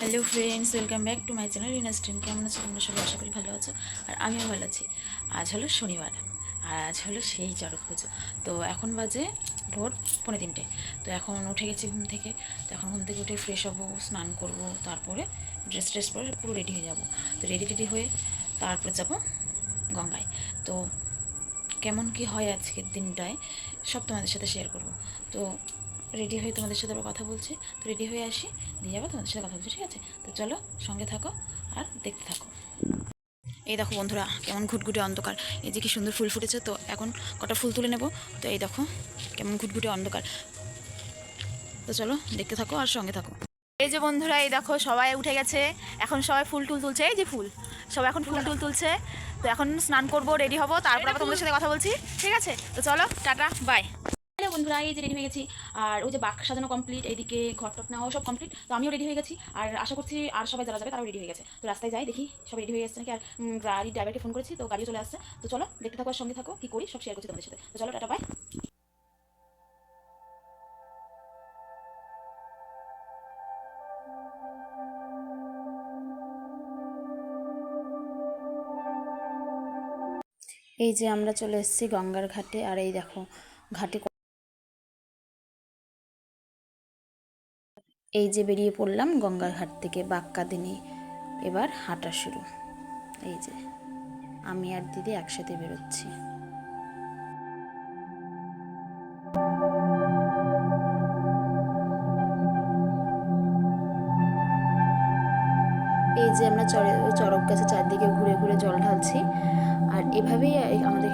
Hello friends welcome back to my channel Rina stream কেমন আছো তোমরা সবাই? আশা করি ভালো আছো। আর আমিও ভালো আছি। আজ হলো শনিবার। আর আজ হলো সেই চড়ক পুজো তো এখন বাজে ভোর পনেরো তিনটে। তো এখন উঠে গেছি ঘুম থেকে। তো এখন ঘুম থেকে উঠে ফ্রেশ হব, স্নান করব, তারপরে ড্রেস ট্রেস পরে পুরো রেডি হয়ে যাব। তো রেডি টেডি হয়ে তারপরে যাব গঙ্গায়। তো কেমন কি হয় আজকের দিনটায়, সব তোমাদের সাথে শেয়ার করব। তো রেডি হয়ে তোমাদের সাথে আবার কথা বলছি। তো রেডি হয়ে আসি দিয়ে যাব, তোমাদের সাথে কথা বলছি, ঠিক আছে? তো চলো, সঙ্গে থাকো আর দেখতে থাকো। এই দেখো বন্ধুরা, কেমন ঘুটঘুটে অন্ধকার। এই যে কি সুন্দর ফুল ফুটেছে, তো এখন কটা ফুল তুলে নেব? তো এই দেখো, কেমন ঘুটঘুটে অন্ধকার। তো চলো, দেখতে থাকো আর সঙ্গে থাকো। এই যে বন্ধুরা, এই দেখো, সবাই উঠে গেছে। এখন সবাই ফুল টুল তুলছে, এই যে ফুল। সবাই এখন ফুল টুল তুলছে। তো এখন স্নান করব, রেডি হব, তারপর তোমাদের সাথে কথা বলছি, ঠিক আছে? তো চলো, টাটা, বাই। বন্ধুরা এই যে রেডি হয়ে গেছি। আর ওই যে বাক সাজানো কমপ্লিট এইদিকে ঘর টট নেওয়া সব কমপ্লিট তো আমিও রেডি হয়ে গেছি। আর আশা করছি আর সবাই যারা যাবে তারাও রেডি হয়ে গেছে। তো রাস্তায় যাই, দেখি সবাই রেডি হয়ে গেছে নাকি? আর গাড়ির ড্রাইভারকে ফোন করেছি, তো গাড়িও চলে আসছে। তো চলো, দেখতে থাকো সঙ্গে থাকো, কি করি, সব শেয়ার করছি তোমাদের সাথে। তো চলো, টাটা বাই এই যে আমরা চলে এসেছি গঙ্গার ঘাটে, আর এই দেখো, ঘাটে এই যে বেরিয়ে পড়লাম গঙ্গার ঘাট থেকে বাক্কাদিনী এবার হাঁটা শুরু। এই যে, আমি আর দিদি একসাথে বেরোচ্ছি। এই যে আমরা চরে চড়ক গাছে চারদিকে ঘুরে ঘুরে জল ঢালছি। আর এভাবেই আমাদের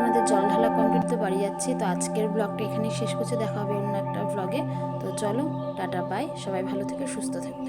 আমাদের জল ঢালা কমপ্লিট তো বাড়ি যাচ্ছি। তো আজকের ব্লগটা এখানেই শেষ করছে। দেখা হবে অন্য একটা ব্লগে। তো চলো, টাটা বাই সবাই ভালো থেকে, সুস্থ থাকবে